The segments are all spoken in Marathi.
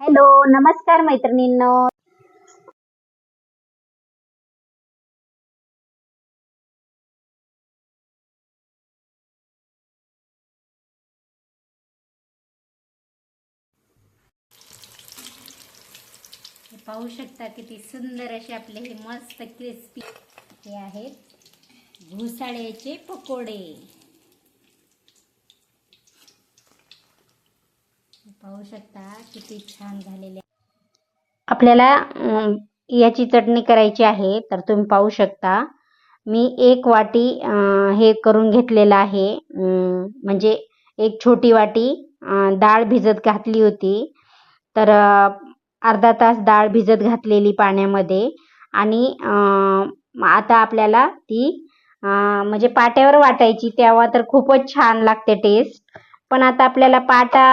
हॅलो नमस्कार मैत्रिणींनो. पाहू शकता किती सुंदर असे आपले हे मस्त क्रिस्पी हे आहेत. घुसाळ्याचे पकोडे. पाहू शकता किती छान झालेले. आपल्याला याची चटणी करायची आहे तर तुम्ही पाहू शकता. मी एक वाटी हे करून घेतलेलं आहे. म्हणजे एक छोटी वाटी डाळ भिजत घातली होती. तर अर्धा तास डाळ भिजत घातलेली पाण्यामध्ये. आणि आता आपल्याला ती म्हणजे पाट्यावर वाटायची तेव्हा तर खूपच छान लागते टेस्ट पण आता आपल्याला पाटा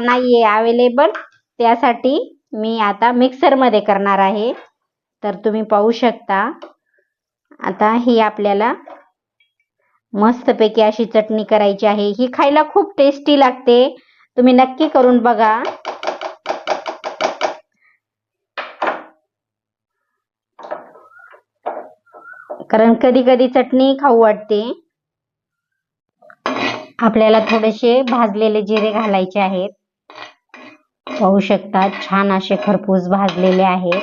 नाही नाहीये अवेलेबल त्यासाठी मी आता मिक्सरमध्ये करणार आहे. तर तुम्ही पाहू शकता. आता ही आपल्याला मस्तपैकी अशी चटणी करायची आहे. ही खायला खूप टेस्टी लागते. तुम्ही नक्की करून बघा. कारण कधी कधी चटणी खाऊ वाटते. आपल्याला थोडेसे भाजलेले जिरे घालायचे आहेत. पाहू शकता छान असे खरपूस भाजलेले आहेत.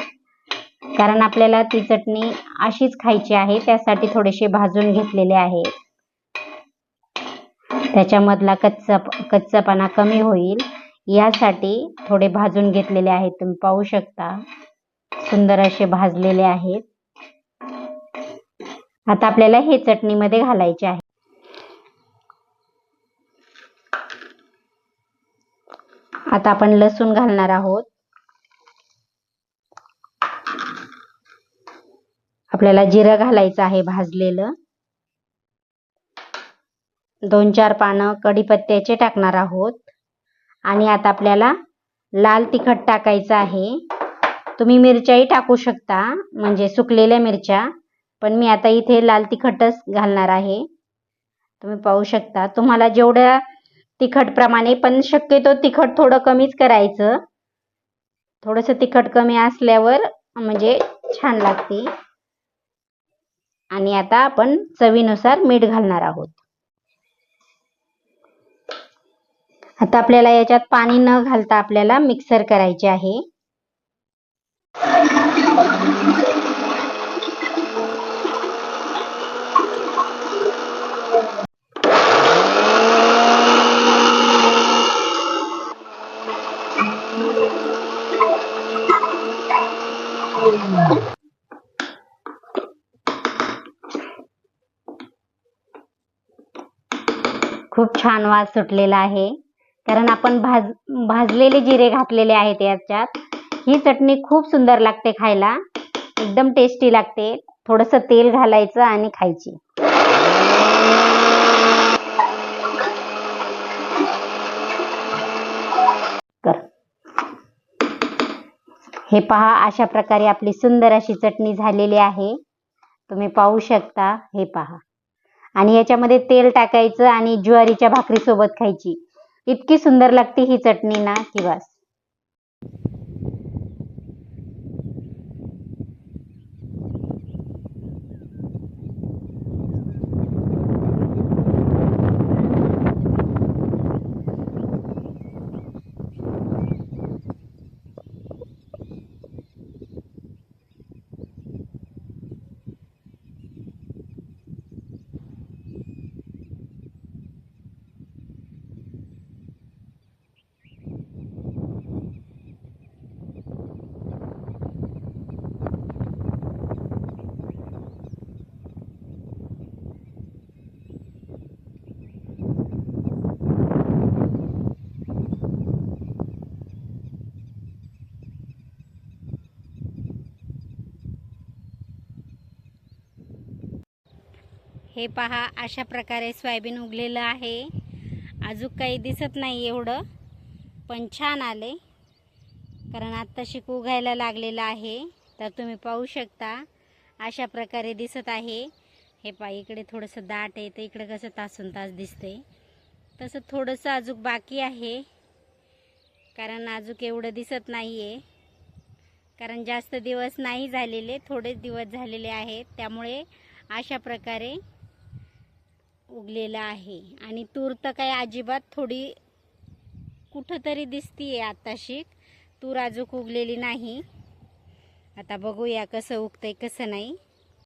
कारण आपल्याला ती चटणी अशीच खायची आहे त्यासाठी थोडेसे भाजून घेतलेले आहे त्याच्यामधला कच्चा कच्चापणा कमी होईल. यासाठी थोडे भाजून घेतलेले आहेत तुम्ही पाहू शकता. सुंदर असे भाजलेले आहेत. आता आपल्याला हे चटणीमध्ये घालायचे आहे. आता आपण लसूण घालणार आहोत. आपल्याला जिरं घालायचं आहे भाजलेलं. दोन चार पानं कढीपत्त्याचे टाकणार आहोत. आणि आता आपल्याला लाल तिखट टाकायचं आहे. तुम्ही मिरच्याही टाकू शकता म्हणजे सुकलेल्या मिरच्या. पण मी आता इथे लाल तिखटच घालणार आहे. तुम्ही पाहू शकता तुम्हाला जेवढ्या तिखट प्रमाणे पण शक्यतो तिखट थोडं कमीच करायचं. थोडंसं तिखट कमी असल्यावर म्हणजे छान लागते. आणि आता आपण चवीनुसार मीठ घालणार आहोत. आता आपल्याला याच्यात पाणी न घालता आपल्याला मिक्सर करायचे आहे. खूप छान वास सुटलेला आहे. कारण आपण भाज भाजलेले जिरे घातलेले आहेत याच्यात. ही चटणी खूप सुंदर लागते खायला. एकदम टेस्टी लागते. थोडंसं तेल घालायचं आणि खायची. हे पहा अशा प्रकारे आपली सुंदर अशी चटणी झालेली आहे. तुम्ही पाहू शकता हे पहा. आणि याच्यामध्ये तेल टाकायचं आणि ज्वारीच्या भाकरीसोबत खायची. इतकी सुंदर लागते ही चटणी ना की बस. हे पहा अशा प्रकारे सोयाबीन उगलेलं आहे. अजून काही दिसत नाही एवढं पण छान आले. कारण आत्ता शिक उगायला लागलेलं आहे. तर तुम्ही पाहू शकता अशा प्रकारे दिसत आहे. हे पा इकडे थोडंसं दाट आहे तर इकडे कसं तासून तास दिसते. तसं थोडंसं अजूक बाकी आहे. कारण अजूक एवढं दिसत नाही आहे कारण जास्त दिवस नाही झालेले थोडेच दिवस झालेले आहेत. त्यामुळे अशा प्रकारे उगलेलं आहे. आणि तूर तर काही अजिबात थोडी कुठंतरी दिसतीये आताशी तूर अजूक उगलेली नाही. आता बघूया कसं उगतंय कसं नाही.